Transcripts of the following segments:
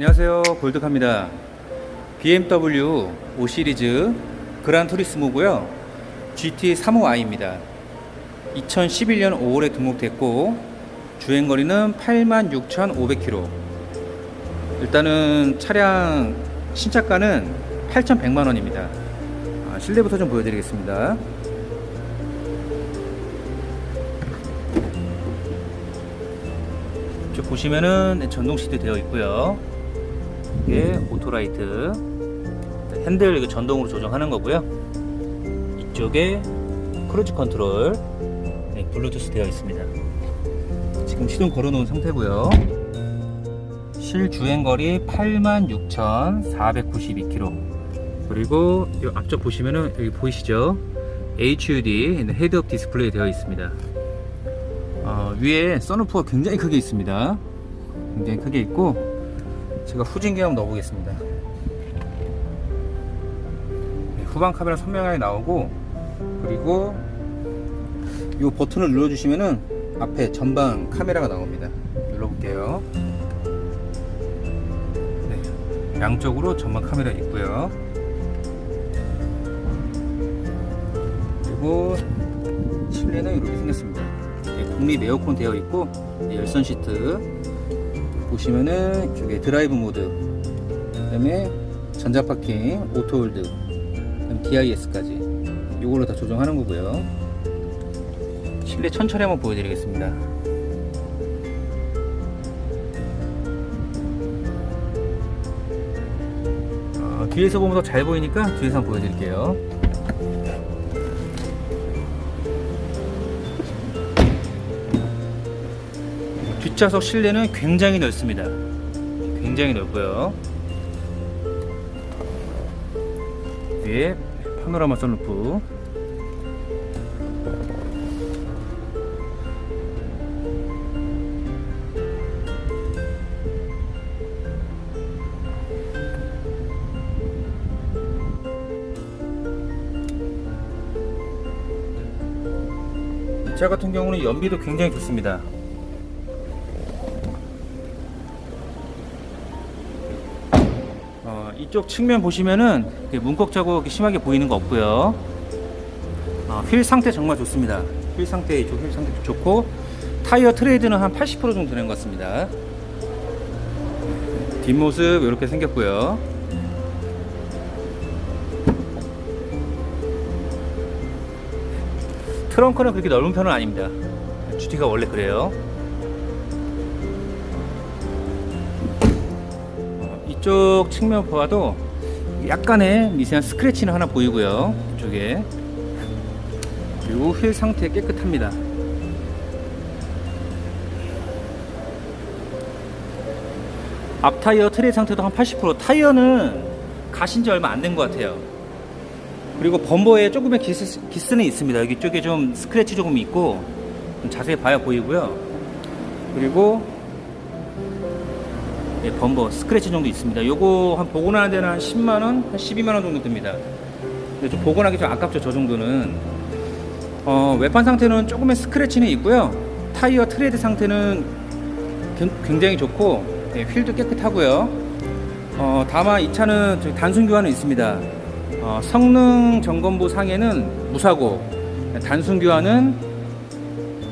안녕하세요. 골드카입니다. BMW 5 시리즈 그란 투리스모고요. GT 35i입니다. 2011년 5월에 등록됐고 주행거리는 86,500km 일단은 차량 신차가는 8,100만원입니다. 아, 실내부터 좀 보여드리겠습니다. 저 보시면은 전동 시트 되어 있고요. 이게 오토라이트 핸들 전동으로 조정하는 거고요. 이쪽에 크루즈 컨트롤 네, 블루투스 되어 있습니다. 지금 시동 걸어놓은 상태고요. 실 주행 거리 86,492km. 그리고 이 앞쪽 보시면은 여기 보이시죠? HUD 헤드업 디스플레이 되어 있습니다. 어, 위에 선루프가 굉장히 크게 있습니다. 굉장히 크게 있고 제가 후진기 한번 넣어보겠습니다. 네, 후방 카메라 선명하게 나오고 그리고 이 버튼을 눌러주시면은 앞에 전방 카메라가 나옵니다. 눌러볼게요. 네, 양쪽으로 전방 카메라 있고요. 그리고 실내는 이렇게 생겼습니다. 네, 독립 에어컨 되어 있고 네, 열선 시트 보시면은 이쪽에 드라이브 모드 그다음에 전자 파킹 오토 홀드 DIS까지 이걸로 다 조정하는 거고요. 실내 천천히 한번 보여드리겠습니다. 어, 뒤에서 보면 더 잘 보이니까 뒤에서 한번 보여드릴게요 뒷좌석 실내는 굉장히 넓습니다. 굉장히 넓고요. 위에 파노라마 선루프. 이차 같은 경우는 연비도 굉장히 좋습니다. 어, 이쪽 측면 보시면은 문콕 자국이 심하게 보이는 거 없고요. 어, 휠 상태 정말 좋습니다. 휠 상태 이쪽 휠 상태도 좋고 타이어 트레이드는 한 80% 정도 되는 것 같습니다. 뒷모습 이렇게 생겼고요. 트렁크는 그렇게 넓은 편은 아닙니다. GT가 원래 그래요. 이쪽 측면 봐도 약간의 미세한 스크래치는 하나 보이고요. 이쪽에 그리고 휠 상태 깨끗합니다. 앞 타이어 트레이 상태도 한 80% 타이어는 가신 지 얼마 안 된 것 같아요. 그리고 범버에 조금의 기스, 기스는 있습니다. 여기 쪽에 좀 스크래치 조금 있고 좀 자세히 봐야 보이고요. 그리고 예, 범버 스크래치 정도 있습니다. 요거 한 복원하는 데는 한 10만 원, 한 12만 원 정도 듭니다. 근데 좀 복원하기 좀 아깝죠, 저 정도는. 어, 외판 상태는 조금의 스크래치는 있고요. 타이어 트레드 상태는 굉- 굉장히 좋고 예, 휠도 깨끗하고요. 어, 다만 이 차는 단순 교환은 있습니다. 어, 성능 점검부 상에는 무사고 단순 교환은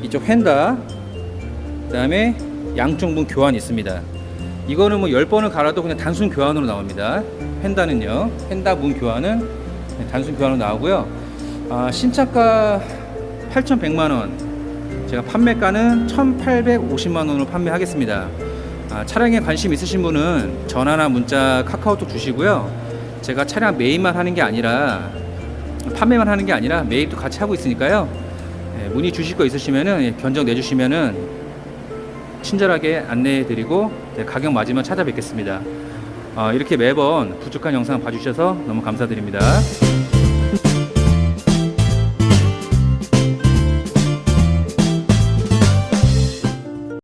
이쪽 휀다 그다음에 양쪽 문 교환이 있습니다. 이거는 뭐 10번을 갈아도 그냥 단순 교환으로 나옵니다. 펜다는요. 펜다 문 교환은 단순 교환으로 나오고요. 아, 신차가 8,100만 원. 제가 판매가는 1,850만 원으로 판매하겠습니다. 아, 차량에 관심 있으신 분은 전화나 문자, 카카오톡 주시고요. 제가 차량 매입만 하는 게 아니라 판매만 하는 게 아니라 매입도 같이 하고 있으니까요. 예, 문의 주실 거 있으시면은 예, 견적 내주시면은 친절하게 안내해드리고 네, 가격 맞으면 찾아뵙겠습니다. 어, 이렇게 매번 부족한 영상 봐주셔서 너무 감사드립니다.